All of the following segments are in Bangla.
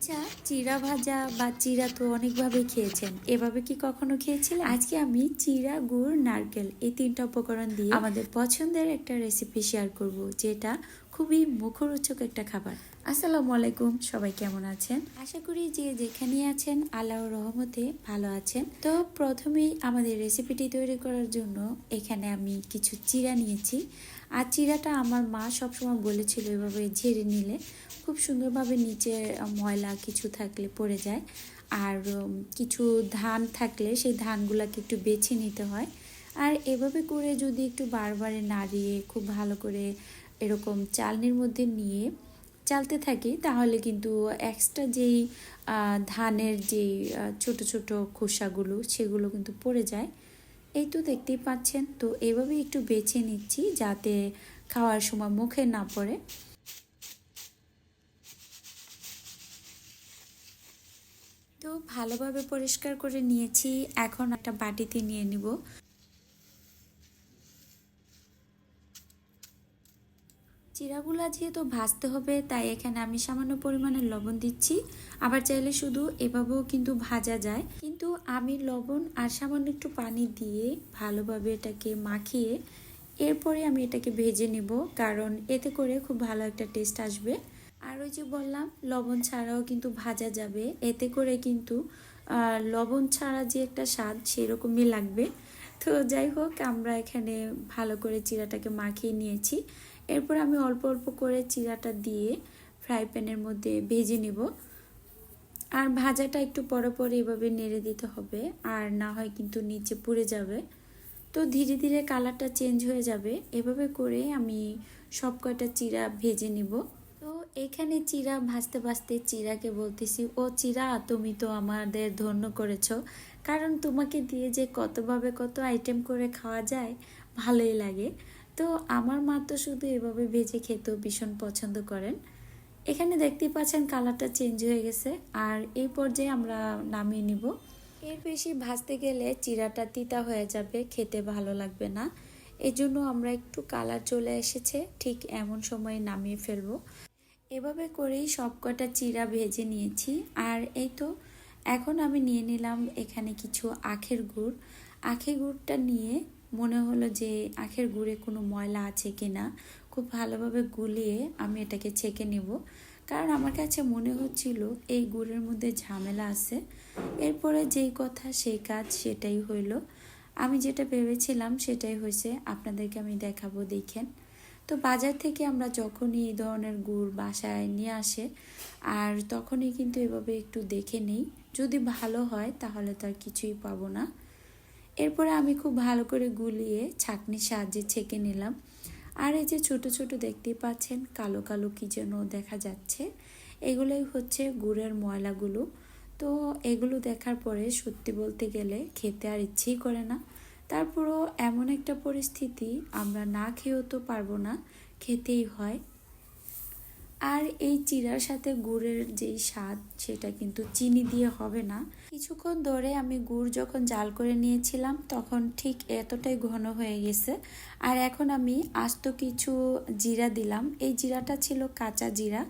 আচ্ছা চিরা ভাজা বা চিরা তো অনেকভাবে খেয়েছেন। এভাবে কি কখনো খেয়েছিলেন? আজকে আমি চিরা গুড় নারকেল এই তিনটা উপকরণ দিয়ে আমাদের পছন্দের একটা রেসিপি শেয়ার করব যেটা খুবই মুখরোচক একটা খাবার। আসসালামু আলাইকুম, সবাই কেমন আছেন? আশা করি যে যেখানে আছেন, আল্লাহর রহমতে ভালো আছেন। তো প্রথমেই আমাদের রেসিপিটি তৈরি করার জন্য এখানে আমি কিছু চিরা নিয়েছি। আর চিরাটা আমার মা সবসময় বলেছিল এভাবে ঝেড়ে নিলে খুব সুন্দরভাবে নিচে ময়লা কিছু থাকলে পড়ে যায়। আর কিছু ধান থাকলে সেই ধানগুলোকে একটু বেছে নিতে হয়। আর এভাবে করে যদি একটু বারবারে নাড়িয়ে খুব ভালো করে এরকম চালনির মধ্যে নিয়ে চালতে থাকি তাহলে কিন্তু এক্সট্রা যেই ধানের আহ, ছোট ছোট খোসাগুলো সেগুলো কিন্তু পড়ে যায়। এই তো দেখতেই পাচ্ছেন তো এভাবে একটু বেছে নিচ্ছি যাতে খাওয়ার সময় মুখে না পড়ে। তো ভালোভাবে পরিষ্কার করে নিয়েছি এখন একটা বাটিতে নিয়ে নিব। চিরাগুলা যেহেতু ভাজতে হবে, তাই এখানে আমি সামান্য পরিমাণে লবণ দিচ্ছি। আবার চাইলে শুধু এভাবেও কিন্তু ভাজা যায়। কিন্তু আমি লবণ আর সামান্য একটু পানি দিয়ে ভালোভাবে এটাকে মাখিয়ে এরপরে আমি এটাকে ভেজে নিব, কারণ এতে করে খুব ভালো একটা টেস্ট আসবে। আর ওই যে বললাম, লবণ ছাড়াও কিন্তু ভাজা যাবে। এতে করে কিন্তু লবণ ছাড়া যে একটা স্বাদ সেরকমই লাগবে। তো যাই হোক, আমরা এখানে ভালো করে চিরাটাকে মাখিয়ে নিয়েছি। এরপর আমি অল্প অল্প করে চিরাটা দিয়ে ফ্রাই প্যানের মধ্যে ভেজে নেব। আর ভাজাটা একটু পরে পরে এভাবে নেড়ে দিতে হবে, আর না হয় কিন্তু নিচে পুড়ে যাবে। তো ধীরে ধীরে কালারটা চেঞ্জ হয়ে যাবে। এভাবে করে আমি সব কয়টা চিরা ভেজে নিব। তো এখানে চিরা ভাজতে ভাজতে চিরাকে বলতেছি, ও চিরা, তুমি তো আমাদের ধন্য করেছ। কারণ তোমাকে দিয়ে যে কতভাবে কত আইটেম করে খাওয়া যায়, ভালোই লাগে। তো আমার মা তো শুধু এভাবে ভেজে খেতেও ভীষণ পছন্দ করেন। এখানে দেখতেই পাচ্ছেন কালারটা চেঞ্জ হয়ে গেছে। আর এই পর্যায়ে আমরা নামিয়ে নিব। এর বেশি ভাজতে গেলে চিরাটা তিতা হয়ে যাবে, খেতে ভালো লাগবে না। এই জন্য আমরা একটু কালার চলে এসেছে, ঠিক এমন সময় নামিয়ে ফেলব। এভাবে করেই সব কটা চিরা ভেজে নিয়েছি। আর এই তো, এখন আমি নিয়ে নিলাম এখানে কিছু আখের গুড়। আখের গুড়টা নিয়ে মনে হলো যে আখের গুড়ে কোনো ময়লা আছে কি না খুব ভালোভাবে গুলিয়ে আমি এটাকে ছেঁকে নেব। কারণ আমার কাছে মনে হচ্ছিল এই গুড়ের মধ্যে ঝামেলা আছে। এরপরে যেই কথা সেই কাজ সেটাই হইল। আমি যেটা ভেবেছিলাম সেটাই হয়েছে, আপনাদেরকে আমি দেখাবো দেখেন। তো বাজার থেকে আমরা যখনই এই ধরনের গুড় বাসায় নিয়ে আসে, আর তখনই কিন্তু এভাবে একটু দেখে নেই। যদি ভালো হয় তাহলে তো আর কিছুই পাবো না। এরপরে আমি খুব ভালো করে গুলিয়ে ছাঁকনির সাহায্যে ছেঁকে নিলাম। আর এই যে ছোট ছোট দেখতেই পাচ্ছেন, কালো কালো কী যেন দেখা যাচ্ছে। এগুলোই হচ্ছে গুড়ের ময়লাগুলো। তো এগুলো দেখার পরে সত্যি বলতে গেলে খেতে আর ইচ্ছেই করে না। তারপরও এমন একটা পরিস্থিতি আমরা না খেয়েও তো পারব না, খেতেই হয়। আর এই চিরার সাথে গুড়ের যেই স্বাদ, সেটা কিন্তু চিনি দিয়ে হবে না। কিছুক্ষণ ধরে আমি গুড় যখন জাল করে নিয়েছিলাম, তখন ঠিক এতটাই ঘন হয়ে গেছে। আর এখন আমি আস্ত কিছু জিরা দিলাম। এই জিরাটা ছিল কাঁচা জিরা।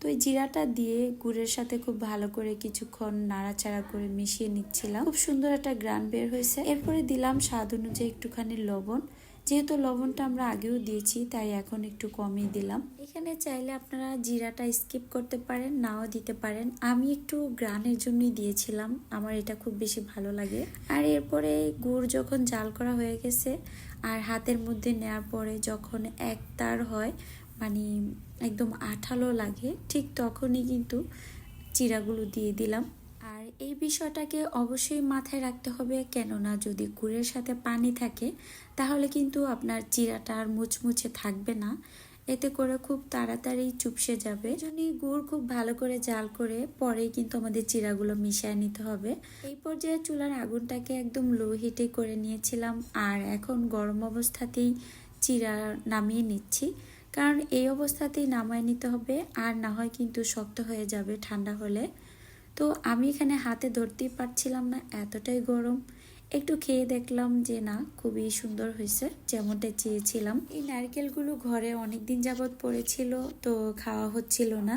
তো এই জিরাটা দিয়ে গুড়ের সাথে খুব ভালো করে কিছুক্ষণ নাড়াচাড়া করে মিশিয়ে নিচ্ছিলাম। খুব সুন্দর একটা গ্রান বের হয়েছে। এরপরে দিলাম স্বাদ অনুযায়ী একটুখানি লবণ। যেহেতু লবণটা আমরা আগেও দিয়েছি, তাই এখন একটু কমই দিলাম। এখানে চাইলে আপনারা জিরাটা স্কিপ করতে পারেন, নাও দিতে পারেন। আমি একটু গ্রানের জন্যই দিয়েছিলাম, আমার এটা খুব বেশি ভালো লাগে। আর এরপরে গুড় যখন জাল করা হয়ে গেছে, আর হাতের মধ্যে নেওয়ার পরে যখন এক তার হয় মানে একদম আঠালো লাগে, ঠিক তখনই কিন্তু চিরাগুলো দিয়ে দিলাম। আর এই বিষয়টাকে অবশ্যই মাথায় রাখতে হবে, কেননা যদি গুড়ের সাথে পানি থাকে, তাহলে কিন্তু আপনার চিরাটা আর মুচমুচে থাকবে না। এতে করে খুব তাড়াতাড়ি চুপসে যাবে। জন্যই গুড় খুব ভালো করে জাল করে পরেই কিন্তু আমাদের চিরাগুলো মিশিয়ে নিতে হবে। এই পর্যায়ে চুলার আগুনটাকে একদম লো হিটে করে নিয়েছিলাম, আর এখন গরম অবস্থাতেই চিরা নামিয়ে নিচ্ছি। কারণ এই অবস্থাতেই নামায় নিতে হবে, আর না হয় কিন্তু শক্ত হয়ে যাবে ঠান্ডা হলে। তো আমি এখানে হাতে ধরতেই পারছিলাম না, এতটাই গরম। একটু খেয়ে দেখলাম যে না, খুবই সুন্দর হয়েছে, যেমনটা চেয়েছিলাম। এই নারকেলগুলো ঘরে অনেক দিন যাবৎ পড়েছিল, তো খাওয়া হচ্ছিল না।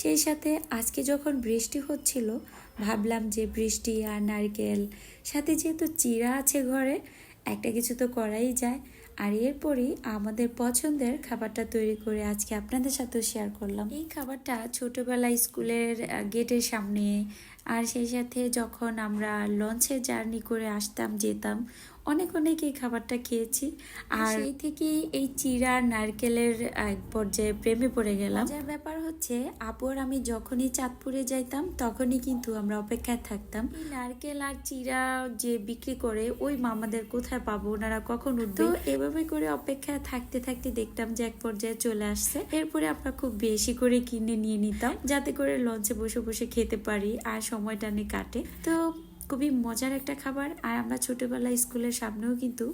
সেই সাথে আজকে যখন বৃষ্টি হচ্ছিল, ভাবলাম যে বৃষ্টি আর নারকেল, সাথে যেহেতু চিরা আছে ঘরে একটা কিছু তো করাই যায়। আর এরপরই আমাদের পছন্দের খাবারটা তৈরি করে আজকে আপনাদের সাথেও শেয়ার করলাম। এই খাবারটা ছোটবেলায় স্কুলের গেটের সামনে আর সেই সাথে যখন আমরা লঞ্চে জার্নি করে আসতাম যেতাম অনেক অনেক এই খাবারটা খেয়েছি। আর সেই থেকেই এই চিরা নারকেলের এক পর্যায়ে প্রেমে পড়ে গেলাম। মজার ব্যাপার হচ্ছে আপুর আমি যখনই চাঁদপুরে যাইতাম তখনই কিন্তু আমরা অপেক্ষায় থাকতাম। নারকেল আর চিরা যে বিক্রি করে ওই মামাদের কোথায় পাবো? ওনারা কখন উঠবে? এভাবে করে অপেক্ষায় থাকতে থাকতে দেখতাম যে এক পর্যায়ে চলে আসছে। এরপরে আমরা খুব বেশি করে কিনে নিয়ে নিতাম যাতে করে লঞ্চে বসে বসে খেতে পারি। আর সময়টা নিয়ে কাটে। তো খুবই মজার একটা খাবার। আর আমরা ছোটবেলায় স্কুলের সামনেও কিন্তু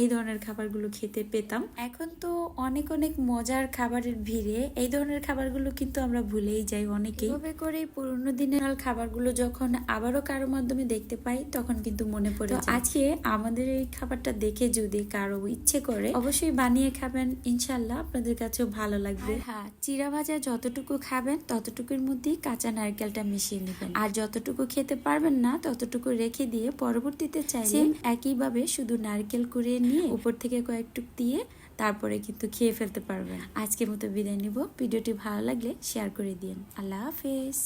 এই ধরনের খাবারগুলো খেতে পেতাম। এখন তো অনেক অনেক মজার খাবারের ভিড়ে এই ধরনের খাবারগুলো কিন্তু আমরা ভুলেই যাই অনেকেই। এভাবে করে পুরোনো দিনের খাবারগুলো যখন আবারও কারও মাধ্যমে দেখতে পাই তখন কিন্তু মনে পড়ে আজকে আমাদের এই খাবারটা দেখে যদি কারও ইচ্ছে করে অবশ্যই বানিয়ে খাবেন ইনশাল্লাহ আপনাদের কাছেও ভালো লাগবে। হ্যাঁ চিরা ভাজা যতটুকু খাবেন ততটুকুর মধ্যেই কাঁচা নারকেলটা মিশিয়ে নেবেন। আর যতটুকু খেতে পারবেন না ততটুকু রেখে দিয়ে পরবর্তীতে চাইলে একইভাবে শুধু নারকেল কুড়িয়ে নিয়ে উপর থেকে কয়েকটুক দিয়ে তারপরে কিন্তু খেয়ে ফেলতে পারবেন। আজকের মতো বিদায় নিব। ভিডিওটি ভালো লাগলে শেয়ার করে দিন। আল্লাহ হাফেজ।